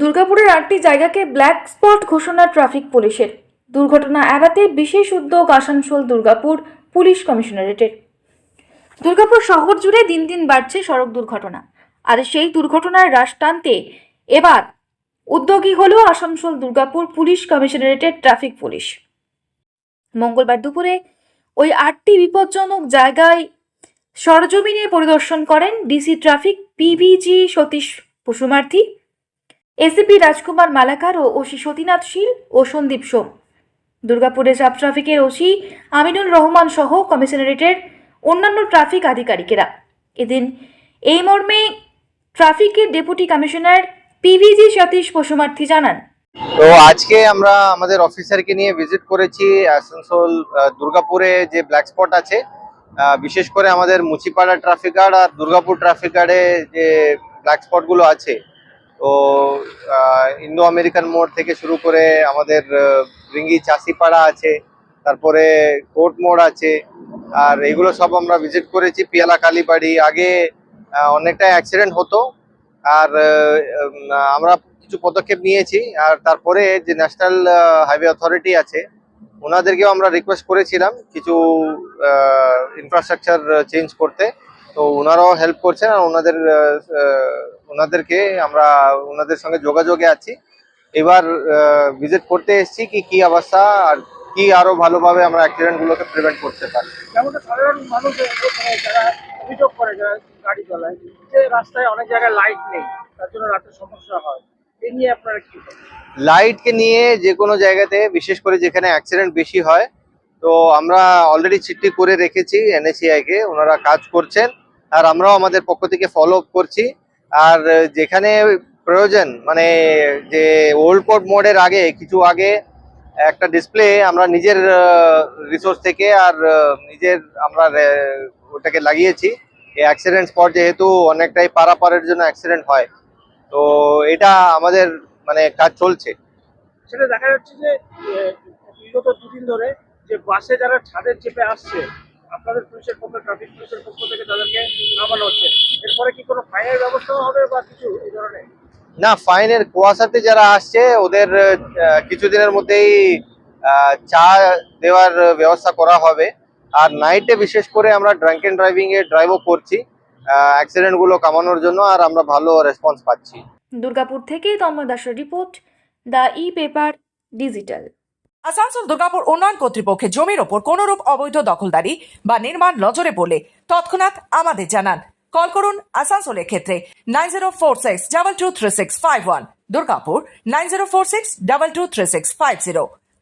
দুর্গাপুরের আটটি জায়গাকে ব্ল্যাক স্পট ঘোষণা ট্রাফিক পুলিশের। দুর্ঘটনা এড়াতে বিশেষ উদ্যোগ আসানসোল দুর্গাপুর পুলিশ কমিশনারেটের। দুর্গাপুর শহর জুড়ে দিন দিন বাড়ছে সড়ক দুর্ঘটনা। আর সেই দুর্ঘটনার হ্রাস টানতে এবার উদ্যোগী হল আসানসোল দুর্গাপুর পুলিশ কমিশনারেটের ট্রাফিক পুলিশ। মঙ্গলবার দুপুরে ওই আটটি বিপজ্জনক জায়গায় সরজমিনে পরিদর্শন করেন DC traffic PVG Satish Pasumarthi ACP Rajkumar Malakar ও ওসি সতীনাথ শীল ও সন্দীপ সোম। দুর্গাপুরে সাব ট্রাফিকের ওসি আমিনুল রহমান সহ কমিশনারেটের অন্যান্য ট্রাফিক আধিকারিকেরা। এদিন এই মর্মে ট্রাফিকের deputy commissioner PVG Satish Pasumarthi জানান। তো আজকে আমরা আমাদের অফিসারকে নিয়ে ভিজিট করেছি, আসানসোল দুর্গাপুরে যে ব্ল্যাক স্পট আছে বিশেষ করে আমাদের মুচিপাড়া ট্রাফিক গার্ড আর দুর্গাপুর ট্রাফিক গার্ডে যে ব্ল্যাক স্পটগুলো আছে তো ইন্দো আমেরিকান মোড় থেকে শুরু করে আমাদের রিঙ্গি চাষিপাড়া আছে তারপরে কোর্ট মোড় আছে আর এগুলো সব আমরা ভিজিট করেছি পিয়ালা কালীবাড়ি আগে আহ, অনেকটা অ্যাক্সিডেন্ট হতো আর আমরা কিছু পদক্ষেপ নিয়েছি আর তারপরে যে ন্যাশনাল হাইওয়ে অথরিটি আছে ওনাদেরকেও আমরা রিকোয়েস্ট করেছিলাম কিছু ইনফ্রাস্ট্রাকচার চেঞ্জ করতে। তো ওনারাও হেল্প করছেন আর ওনাদের ওনাদেরকে আমরা ওনাদের সঙ্গে যোগাযোগে আছি। এবার ভিজিট করতে এসেছি কি কি অবস্থা আর কি আরও ভালোভাবে আমরা অ্যাক্সিডেন্ট গুলোকে প্রিভেন্ট করতে পারি। যেমনটা সাধারণ মানুষ যারা অভিযোগ করে যারা গাড়ি চালায় যে রাস্তায় অনেক জায়গায় লাইট নেই তার জন্য রাতে সমস্যা হয় নিয়ে আপনারা কি লাইটকে নিয়ে যে কোনো জায়গাতে বিশেষ করে যেখানে অ্যাক্সিডেন্ট বেশি হয় তো আমরা অলরেডি চিঠি করে রেখেছি এনএসিআই কে ওনারা কাজ করছেন। আর আমরাও আমাদের পক্ষ থেকে ফলো আপ করছি। আর যেখানে প্রয়োজন মানে যে ওল্ড পোর্ট মোড়ের আগে, কিছু আগে একটা ডিসপ্লে আমরা নিজের রিসোর্স থেকে আর নিজের আমরা ওটাকে লাগিয়েছি। এই অ্যাক্সিডেন্ট স্পট যেহেতু অনেকটাই পারাপারের জন্য অ্যাক্সিডেন্ট হয়। তো এটা আমাদের মানে কাজ চলছে। সেটা দেখা যাচ্ছে যে বিগত দুদিন ধরে যে বাসে যারা ছাদের চেপে আসছে আপনাদের পুলিশের পক্ষ ট্রাফিক পুলিশের পক্ষ থেকে তাদেরকে নামানো হচ্ছে। এরপরে কি কোনো ফাইনের ব্যবস্থা হবে বা কিছু এই ধরনের? না ফাইনের কুয়াশাতে যারা আসছে ওদের কিছুদিনের মধ্যেই চা দেওয়ার ব্যবস্থা করা হবে। আর নাইটে বিশেষ করে আমরা ড্রাঙ্ক এন্ড ড্রাইভিং এর ড্রাইভও করছি। অ্যাক্সিডেন্টগুলো কমানোর জন্য আর আমরা ভালো রেসপন্স পাচ্ছি। দুর্গাপুর থেকে তন্ময় দাসের report the e paper digital. Asansol, Durgapur উন্নয়ন কর্তৃপক্ষের জমির ওপর কোনরূপ অবৈধ দখলদারি বা নির্মাণ নজরে পড়লে তৎক্ষণাৎ আমাদের জানান। কল করুন আসানসোলের ক্ষেত্রে nine zero four six double two three six five one, Durgapur nine zero four six double two three six five zero.